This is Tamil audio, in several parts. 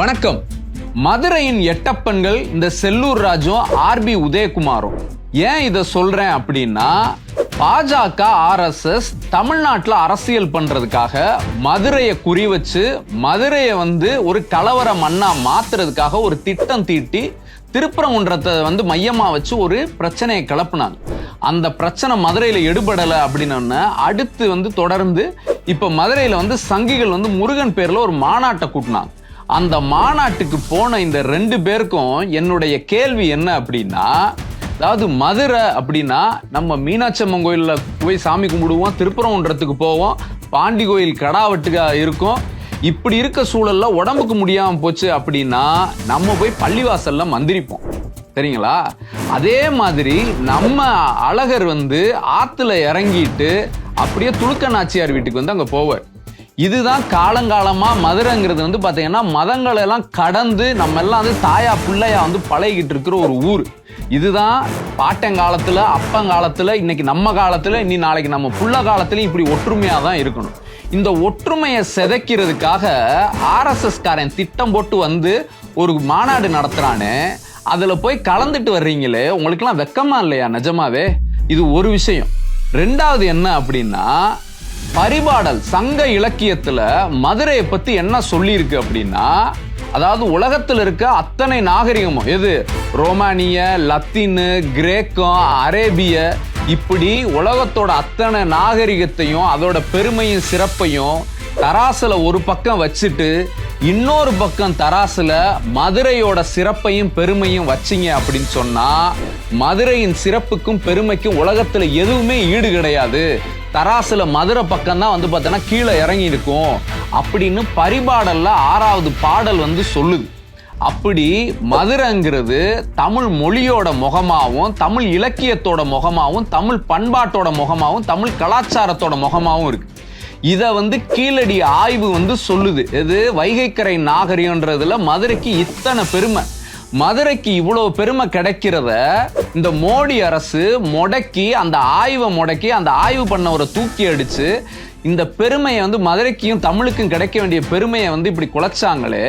வணக்கம். மதுரையின் எட்டப்பன்கள் இந்த செல்லூர் ராஜும் ஆர்பி உதயகுமாரும். ஏன் இதை சொல்றேன் அப்படின்னா பாஜக ஆர்எஸ்எஸ் தமிழ்நாட்டில் அரசியல் பண்றதுக்காக மதுரையை குறி வச்சு மதுரையை வந்து ஒரு கலவர மண்ணா மாத்துறதுக்காக ஒரு திட்டம் தீட்டி திருப்பரங்குன்றத்தை வந்து மையமாக வச்சு ஒரு பிரச்சனையை கிளப்புனாங்க. அந்த பிரச்சனை மதுரையில் எடுபடலை அப்படின்னு அடுத்து வந்து தொடர்ந்து இப்போ மதுரையில் வந்து சங்கிகள் வந்து முருகன் பேரில் ஒரு மாநாட்டை கூட்டினாங்க. அந்த மாநாட்டுக்கு போன இந்த ரெண்டு பேருக்கும் என்னுடைய கேள்வி என்ன அப்படின்னா அதாவது மதுரை அப்படின்னா நம்ம மீனாட்சி அம்மன் கோயிலில் போய் சாமி கும்பிடுவோம் திருப்பரங்குன்றத்துக்கு போவோம் பாண்டி கோயில் கடாவட்டுக்கா இருக்கும். இப்படி இருக்க சூழல்ல உடம்புக்கு முடியாமல் போச்சு அப்படின்னா நம்ம போய் பள்ளிவாசல்ல மந்திரிப்போம். சரிங்களா? அதே மாதிரி நம்ம அழகர் வந்து ஆற்றுல இறங்கிட்டு அப்படியே துளுக்க நாச்சியார் வீட்டுக்கு வந்து அங்கே போவார். இதுதான் காலங்காலமாக மதுரைங்கிறது வந்து பார்த்தீங்கன்னா மதங்களை எல்லாம் கடந்து நம்ம எல்லாம் வந்து தாயா பிள்ளையா வந்து பழகிட்டு இருக்கிற ஒரு ஊர். இதுதான் பாட்டங்காலத்தில் அப்பங்காலத்தில் இன்னைக்கு நம்ம காலத்தில் இனி நாளைக்கு நம்ம புள்ள காலத்துலேயும் இப்படி ஒற்றுமையாக தான் இருக்கணும். இந்த ஒற்றுமையை சிதைக்கிறதுக்காக ஆர்எஸ்எஸ் காரன் திட்டம் போட்டு வந்து ஒரு மாநாடு நடத்துறானே. அதில் போய் கலந்துட்டு வர்றீங்களே உங்களுக்கெல்லாம் வெக்கமா இல்லையா நிஜமாவே? இது ஒரு விஷயம். ரெண்டாவது என்ன அப்படின்னா பரிபாடல் சங்க இலக்கியத்துல மதுரையை பத்தி என்ன சொல்லியிருக்கு அப்படின்னா அதாவது உலகத்தில் இருக்க அத்தனை நாகரிகமும் எது? ரோமானிய லத்தீனு கிரேக்கம் அரேபிய இப்படி உலகத்தோட அத்தனை நாகரிகத்தையும் அதோட பெருமையும் சிறப்பையும் தராசில் ஒரு பக்கம் வச்சுட்டு இன்னொரு பக்கம் தராசில் மதுரையோட சிறப்பையும் பெருமையும் வச்சிங்க அப்படின்னு சொன்னால் மதுரையின் சிறப்புக்கும் பெருமைக்கும் உலகத்துல எதுவுமே ஈடு கிடையாது. தராசுல மதுரை பக்கம் தான் வந்து பார்த்தோன்னா கீழே இறங்கி இருக்கும் அப்படின்னு பரிபாடல்ல ஆறாவது பாடல் வந்து சொல்லுது. அப்படி மதுரைங்கிறது தமிழ் மொழியோட முகமாகவும் தமிழ் இலக்கியத்தோட முகமாகவும் தமிழ் பண்பாட்டோட முகமாகவும் தமிழ் கலாச்சாரத்தோட முகமாகவும் இருக்கு. இதை வந்து கீழடி ஆய்வு வந்து சொல்லுது. எது? வைகைக்கரை நாகரிகன்றதுல மதுரைக்கு இத்தனை பெருமை. மதுரைக்கு இவ்வளவு பெருமை கிடைக்கிறத இந்த மோடி அரசு முடக்கி அந்த ஆய்வை முடக்கி அந்த ஆய்வு பண்ணவரை தூக்கி அடிச்சு இந்த பெருமையை வந்து மதுரைக்கும் தமிழுக்கும் கிடைக்க வேண்டிய பெருமையை வந்து இப்படி குலைச்சாங்களே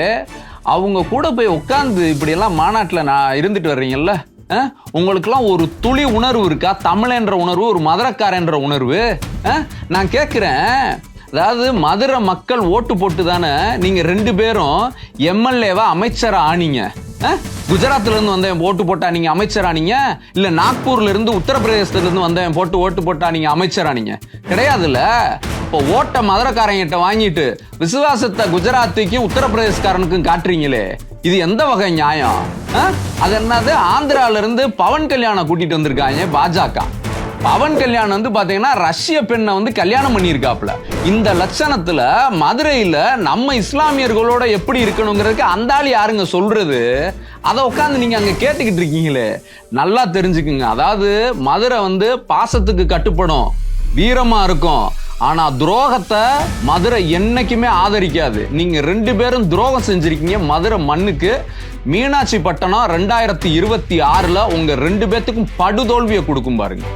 அவங்க கூட போய் உட்காந்து இப்படியெல்லாம் மாநாட்டில் நான் இருந்துட்டு வர்றீங்கல்ல? அஹ்? உங்களுக்கெல்லாம் ஒரு துளி உணர்வு இருக்கா? தமிழன்ற உணர்வு ஒரு மதுரக்காரன்ற உணர்வு? நான் கேட்குறேன் அதாவது மதுரை மக்கள் ஓட்டு போட்டு தானே நீங்கள் ரெண்டு பேரும் எம்எல்ஏவா அமைச்சராக ஆனீங்க? குஜராத்ல இருந்து வந்தேன் ஓட்டு போட்டா நீங்க அமைச்சரா நீங்க? இல்ல நாக்பூர்ல இருந்து உத்தரப்பிரதேசத்துல இருந்து வந்தேன் போட்டு ஓட்டு போட்டா நீங்க அமைச்சரா நீங்க? கிடையாதுல்ல. இப்போ ஓட்ட மதுரைக்காரங்கிட்ட வாங்கிட்டு விசுவாசத்தை குஜராத்துக்கும் உத்தரப்பிரதேசக்காரனுக்கும் காட்டுறீங்களே. இது எந்த வகை நியாயம்? அது என்னது? ஆந்திரால இருந்து பவன் கல்யாணம் கூட்டிட்டு வந்திருக்காங்க பாஜக. பவன் கல்யாணம் வந்து பார்த்தீங்கன்னா ரஷ்ய பெண்ணை வந்து கல்யாணம் பண்ணியிருக்காப்ல இந்த லட்சணத்தில் மதுரையில் நம்ம இஸ்லாமியர்களோட எப்படி இருக்கணுங்கிறதுக்கு அந்த ஆள் யாருங்க சொல்கிறது அதை உட்காந்து நீங்கள் அங்கே கேட்டுக்கிட்டு இருக்கீங்களே. நல்லா தெரிஞ்சுக்குங்க. அதாவது மதுரை வந்து பாசத்துக்கு கட்டுப்படும். வீரமாக இருக்கும். ஆனால் துரோகத்தை மதுரை என்னைக்குமே ஆதரிக்காது. நீங்கள் ரெண்டு பேரும் துரோகம் செஞ்சுருக்கீங்க. மதுரை மண்ணுக்கு மீனாட்சி பட்டணம் ரெண்டாயிரத்தி இருபத்தி ஆறில் உங்கள் ரெண்டு பேர்த்துக்கும் படுதோல்வியை கொடுக்கும் பாருங்கள்